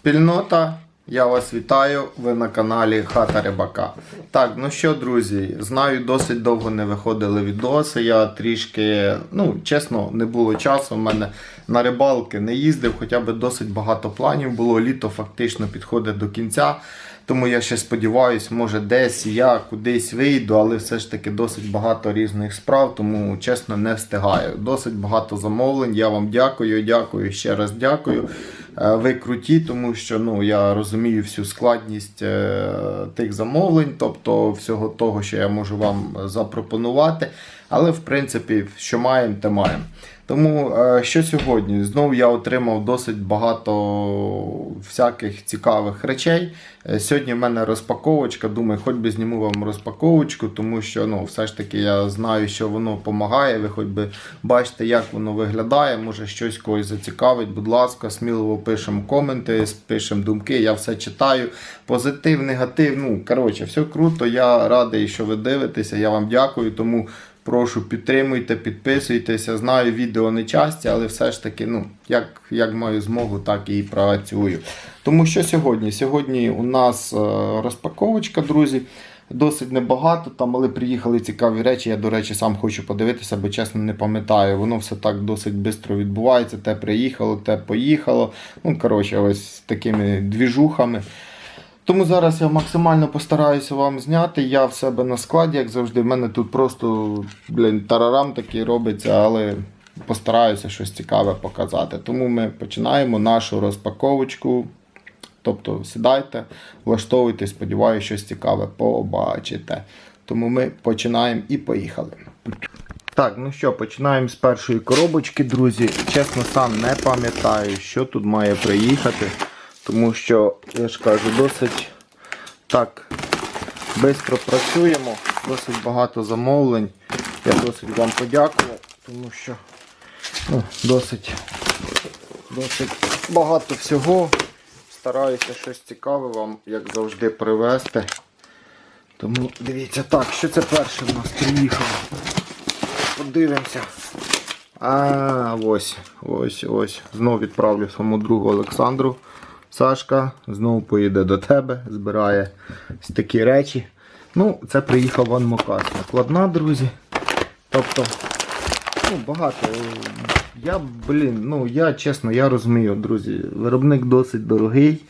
Спільнота, я вас вітаю. Ви на каналі Хата Рибака. Так, ну що, друзі, знаю, досить довго не виходили відоси. Я трішки, ну, чесно, не було часу. У мене на рибалки не їздив, хоча б досить багато планів було. Літо фактично підходить до кінця. Тому я ще сподіваюся, може десь я кудись вийду, але все ж таки досить багато різних справ, тому чесно не встигаю. Досить багато замовлень. Я вам дякую, дякую, ще раз дякую. Е, Ви круті, тому що ну, я розумію всю складність е, тих замовлень, тобто всього того, що я можу вам запропонувати. Але в принципі, що маємо, те маємо. Тому е, що сьогодні? Знову я отримав досить багато всяких цікавих речей. Е, Сьогодні в мене розпаковочка. Думаю, хоч би зніму вам розпаковочку, тому що ну, все ж таки я знаю, що воно допомагає. Ви хоч би бачите, як воно виглядає. Може щось когось зацікавить. Будь ласка, сміливо пишемо коменти, пишемо думки. Я все читаю. Позитив, негатив. Ну коротше, все круто. Я радий, що ви дивитеся. Я вам дякую. Тому. Прошу підтримуйте, підписуйтеся. Знаю, відео не часті, але все ж таки, ну, як, як маю змогу, так і працюю. Тому що сьогодні? Сьогодні у нас е, розпаковочка, друзі. Досить небагато, там, але приїхали цікаві речі. Я, до речі, сам хочу подивитися, бо чесно не пам'ятаю. Воно все так досить швидко відбувається. Те приїхало, те поїхало. Ну, коротше, ось такими двіжухами. Тому зараз я максимально постараюся вам зняти. Я в себе на складі, як завжди. В мене тут просто блін, тарарам такий робиться, але постараюся щось цікаве показати. Тому ми починаємо нашу розпаковочку. Тобто сідайте, влаштовуйте, сподіваюся, щось цікаве побачите. Тому ми починаємо і поїхали. Так, ну що, починаємо з першої коробочки, друзі. Чесно, сам не пам'ятаю, що тут має приїхати. Тому що, я ж кажу, досить так швидко працюємо, досить багато замовлень. Я досить вам подякую, тому що ну, досить, досить багато всього. Стараюся щось цікаве вам, як завжди, привезти. Тому дивіться, так, що це перше в нас приїхало. Подивимося. А, ось, ось, ось. Знову відправлю своєму другу Олександру. Сашка знову поїде до тебе, збирає такі речі. Ну, це приїхав Ван Мокас. Накладна, друзі. Тобто, ну, багато. Я, блін, ну я чесно, я розумію, друзі, виробник досить дорогий.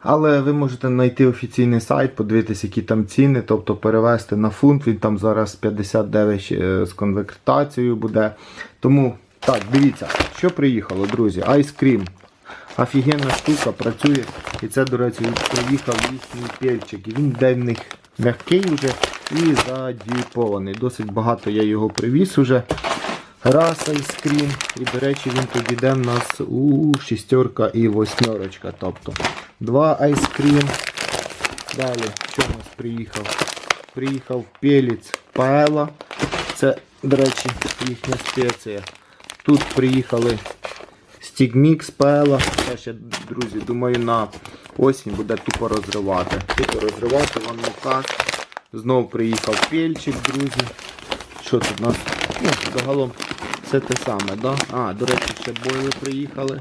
Але ви можете знайти офіційний сайт, подивитися, які там ціни, тобто перевести на фунт, він там зараз 59 е, з конвертацією буде. Тому, так, дивіться, що приїхало, друзі. Айскрім. Офігенна штука, працює. І це, до речі, приїхав їхній пельчик. І він йде в них м'який вже і задіпований. Досить багато я його привіз уже. Раз айскрім. І, до речі, він тут йде в нас у шістерка і восьмерочка. Тобто два айскрім. Далі, що у нас приїхав? Приїхав пелець паела. Це, до речі, їхня спеція. Тут приїхали стігмікс паела. Я ще, друзі, думаю, на осінь буде тупо розривати. Тупо розривати, вон мукас. Знов приїхав пельчик, друзі. Що тут у нас? Ну, загалом все те саме, да? А, до речі, ще бойли приїхали.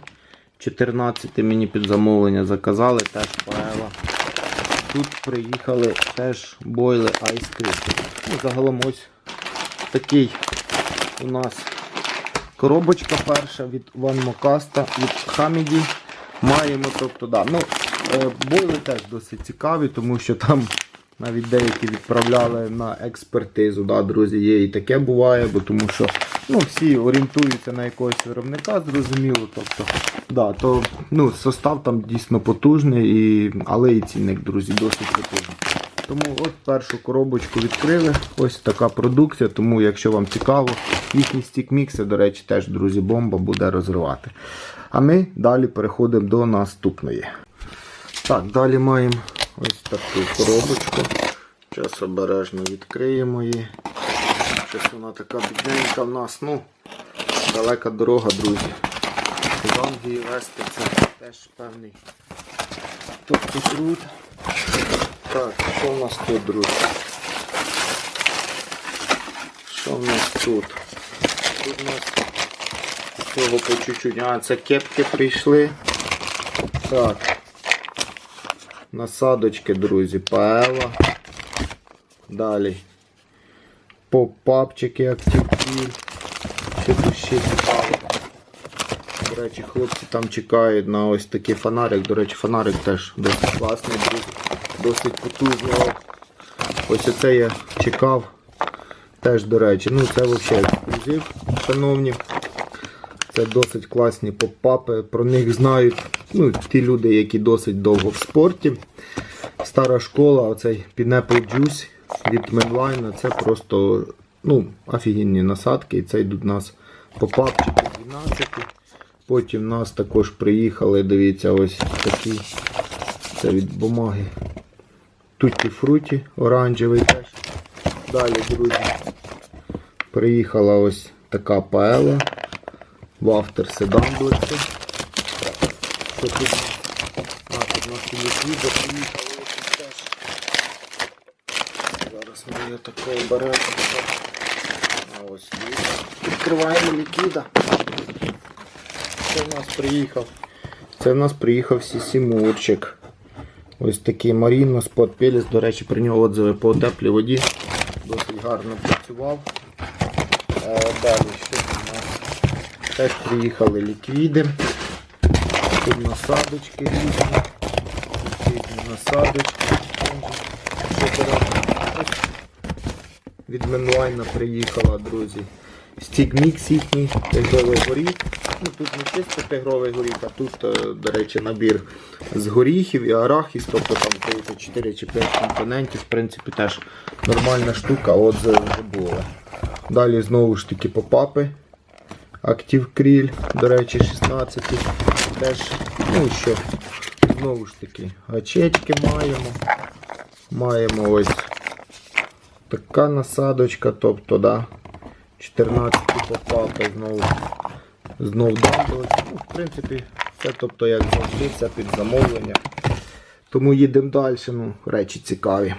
14 мені під замовлення заказали, теж паела. Тут приїхали теж бойли айскрипти. Ну, загалом ось такий у нас коробочка перша від Ван Мокаста, від Хаміді. Маємо, тобто, да. Ну, е, бойли теж досить цікаві, тому що там навіть деякі відправляли на експертизу. Да, друзі, є і таке буває, бо тому що ну, всі орієнтуються на якогось виробника, зрозуміло. Тобто, да, то, ну, состав там дійсно потужний, і, але і цінник, друзі, досить потужний. Тому от першу коробочку відкрили. Ось така продукція. Тому, якщо вам цікаво, їхні стік-мікси, до речі, теж, друзі, бомба буде розривати. А ми далі переходимо до наступної. Так, далі маємо ось таку коробочку. Зараз обережно відкриємо її. Щось вона така бідненька в нас. Ну, далека дорога, друзі. З Англії вести це теж певний. Тобто труд. Так, що в нас тут, друзі? Що в нас тут? Тут у нас цього по чуть-чуть. А, це кепки прийшли. Так, насадочки, друзі, паела. Далі поп-папчики активкіль. Що тут ще. До речі, хлопці там чекають на ось такий фонарик. До речі, фонарик теж досить класний, друзі. Досить потужний. Ось оце я чекав. Теж, до речі, ну це взагалі ексклюзив, шановні. Це досить класні поп-папи. Про них знають ну, ті люди, які досить довго в спорті. Стара школа, оцей Pineapple Juice від Mainline, це просто ну, офігенні насадки. І це йдуть у нас попапчики 12. Потім в нас також приїхали, дивіться, ось такі. Це від бумаги. Тутті фруті, оранжевий теж. Далі, друзі, приїхала ось така паела в автор седан блоці. Що тут? А, тут у нас ліквідо приїхали ось теж. Зараз ми її такого беремо. А ось дивіться. Відкриваємо ліквіда. Це в нас приїхав. Це в нас приїхав Сісімурчик. Ось такий Маріно Спот Пеліс. До речі, про нього отзиви по теплій воді. Досить гарно працював. Е, Далі, що у нас? Теж приїхали ліквіди. Тут насадочки різні. Різні насадочки. Від Менлайна приїхала, друзі. Стік мікс їхній, тигровий горіх. Ну, тут не чисто тигровий горіх, а тут, е, до речі, набір з горіхів і арахіс, тобто там 4 чи 5 компонентів. В принципі, теж нормальна штука, отзиви вже. Далі знову ж таки попапи. Актив кріль, до речі, 16. Теж, ну що, знову ж таки, гачечки маємо. Маємо ось така насадочка, тобто, да, 14 попапи знову. Знов дамбли. Ну, в принципі, все, тобто, як завжди, це під замовлення. Тому їдемо далі, ну, речі цікаві.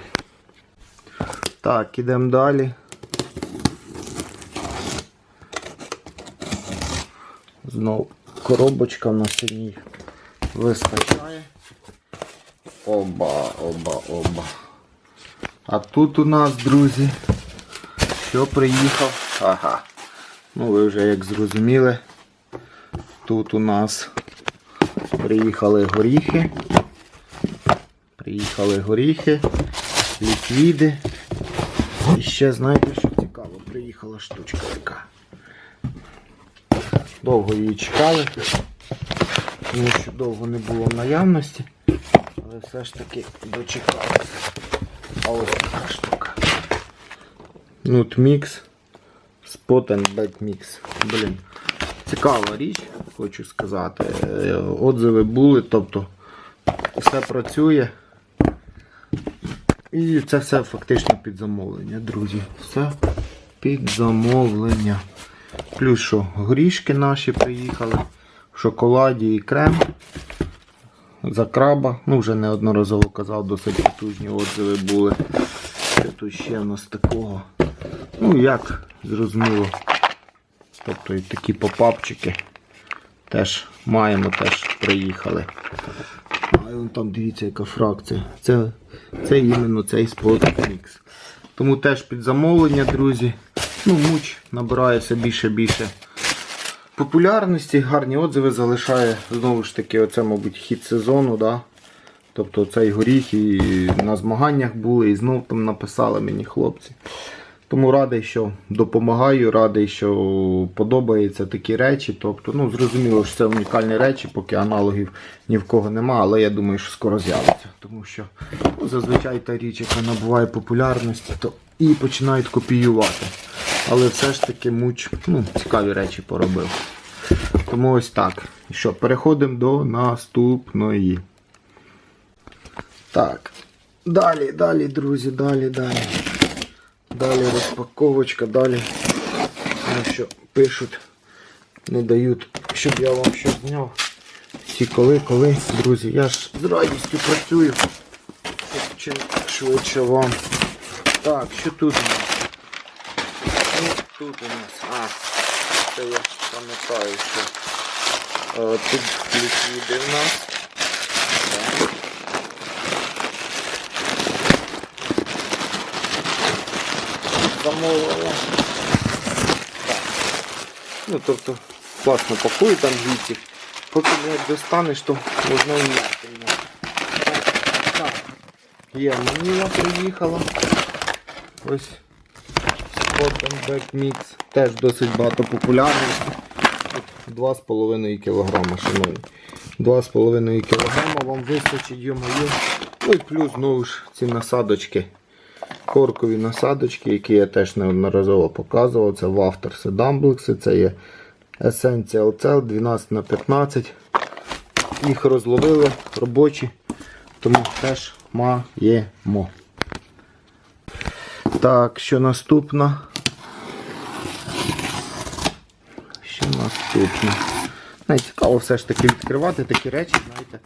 Так, ідемо далі. Знов коробочка на синій вистачає. Оба, оба, оба. А тут у нас, друзі, що приїхав? Ага. Ну ви вже як зрозуміли. Тут у нас приїхали горіхи. Приїхали горіхи, ліквіди. І ще знаєте, що цікаво, приїхала штучка така. Довго її чекали, тому що довго не було в наявності, але все ж таки дочекалися. А ось така штука. Нут мікс. Mix. Блін. Цікава річ, хочу сказати. Е, Отзиви були, тобто все працює. І це все фактично під замовлення, друзі. Все під замовлення. Плюс що горішки наші приїхали, в шоколаді і крем. За краба. Ну, вже неодноразово казав, досить потужні отзиви були. Що тут ще в нас такого? Ну, як зрозуміло. Тобто і такі попапчики теж маємо, теж приїхали. А вон там дивіться, яка фракція. Це, це іменно цей спот мікс. Тому теж під замовлення, друзі. Ну, муч набирає все більше більше популярності, гарні отзиви залишає. Знову ж таки, оце, мабуть, хід сезону. Да? Тобто цей горіх і на змаганнях були, і знов там написали мені хлопці. Тому радий, що допомагаю, радий, що подобаються такі речі. Тобто, ну, зрозуміло, що це унікальні речі, поки аналогів ні в кого нема, але я думаю, що скоро з'явиться. Тому що ну, зазвичай та річ, яка набуває популярності, то і починають копіювати. Але все ж таки муч ну, цікаві речі поробив. Тому ось так. Що, переходимо до наступної. Так. Далі, далі, друзі, далі, далі. Далі розпаковочка, далі. Що, пишуть, не дають, щоб я вам щось зняв. Всі коли, коли, друзі, я ж з радістю працюю. Чим швидше вам. Так, що тут у нас? Ну, тут у нас. А, це я пам'ятаю, що е, тут ліквіди в нас. Замовлення. Ну, тобто, класно пакують там звідси. Поки не достанеш, то можна і. Так. Є маніла приїхала. Ось Spot Back Mix. Теж досить багато популярний. 2,5 кг, шановні. 2,5 кг вам вистачить йомаю. Ну і плюс знову ж ці насадочки. Коркові насадочки, які я теж неодноразово показував. Це Вафтерси Дамблекси, це є Essential Cell 12 на 15 Їх розловили робочі, тому теж маємо. Так, що наступна? Що наступне? Не, цікаво все ж таки відкривати такі речі, знаєте.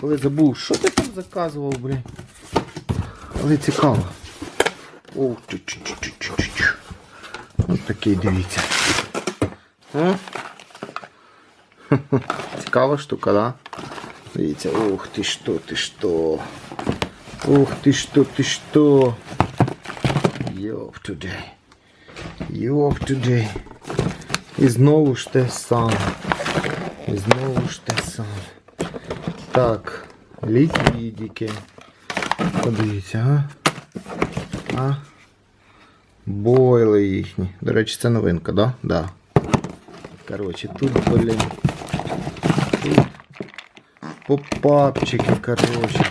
Коли забув, що ти там заказував, блін. Але цікаво. О, чу-чу-чу-чу-чу-чу. Ось такий, дивіться. О. Цікава штука, да? Дивіться, ух ти що, ти що. Ух ти що, ти що. Йоп туди. Йоп туди. І знову ж те саме. І знову ж те саме. Так, ліквідики. Подивіться, а? А? Бойли їхні. До речі, це новинка, да? Да. Коротше, тут, блін. Тут попапчики, коротше.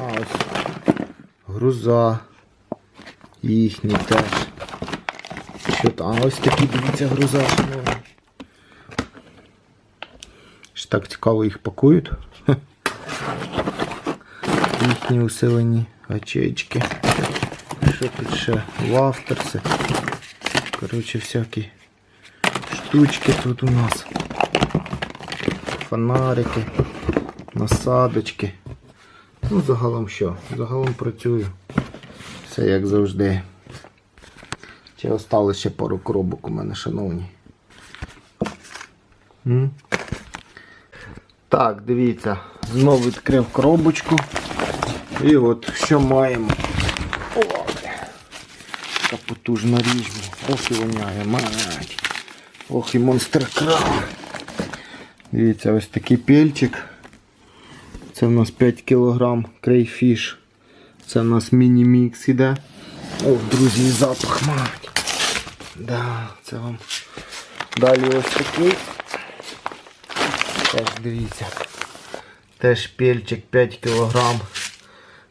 А, ось. Груза. Їхні теж. Що там? А ось такі, дивіться, груза. Ж так цікаво їх пакують. Їхні усилені очечки. Що тут ще? Вафтерси. Коротше, всякі штучки тут у нас. Фонарики, насадочки. Ну, загалом що? Загалом працюю. Все як завжди. Чи осталось ще пару коробок у мене, шановні. М? Так, дивіться, знову відкрив коробочку. І от що маємо. О, така потужна річ. Ох і воняє, мать. Ох і монстр крав. Дивіться, ось такий пельчик. Це в нас 5 кг крейфіш. Це в нас міні-мікс іде. Ох, друзі, запах мать. Да, це вам. Далі ось такий. Теж дивіться. Теж пельчик 5 кг.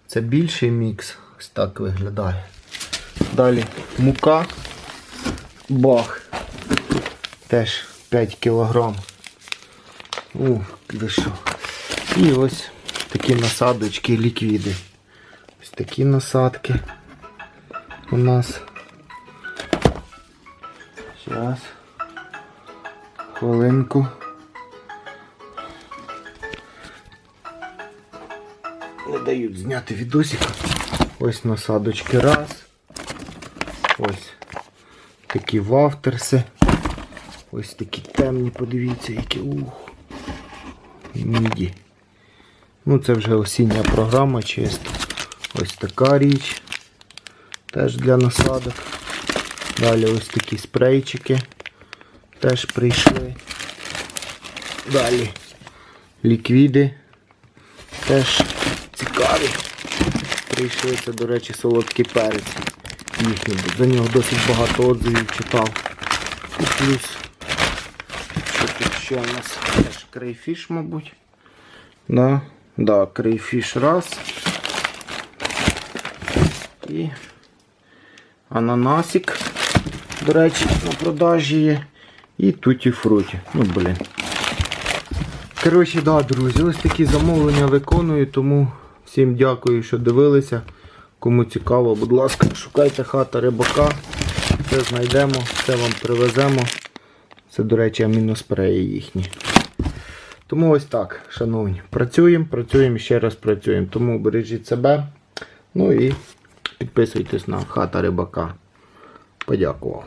Це більший мікс. Ось так виглядає. Далі мука. Бах. Теж 5 кг. У, що. І ось такі насадочки, ліквіди. Ось такі насадки у нас. Зараз. Хвилинку. Не дають зняти відосик. Ось насадочки раз. Ось такі вафтерси. Ось такі темні, подивіться, які ух. Міді. Ну це вже осіння програма чисто. Ось така річ. Теж для насадок. Далі ось такі спрейчики. Теж прийшли. Далі ліквіди. Теж цікаві. Прийшли це, до речі, солодкий перець. Їхній. За нього досить багато отзивів читав. І плюс. Що тут ще у нас? Теж крейфіш, мабуть. Да, да, крейфіш раз. І ананасик, до речі, на продажі є. І туті фруті. Ну, блін. Коротше, да, друзі, ось такі замовлення виконую, тому всім дякую, що дивилися. Кому цікаво, будь ласка, шукайте хата рибака. Все знайдемо, все вам привеземо. Це, до речі, аміноспреї їхні. Тому ось так, шановні, працюємо, працюємо ще раз працюємо. Тому бережіть себе. Ну і підписуйтесь на хата рибака. Подякував.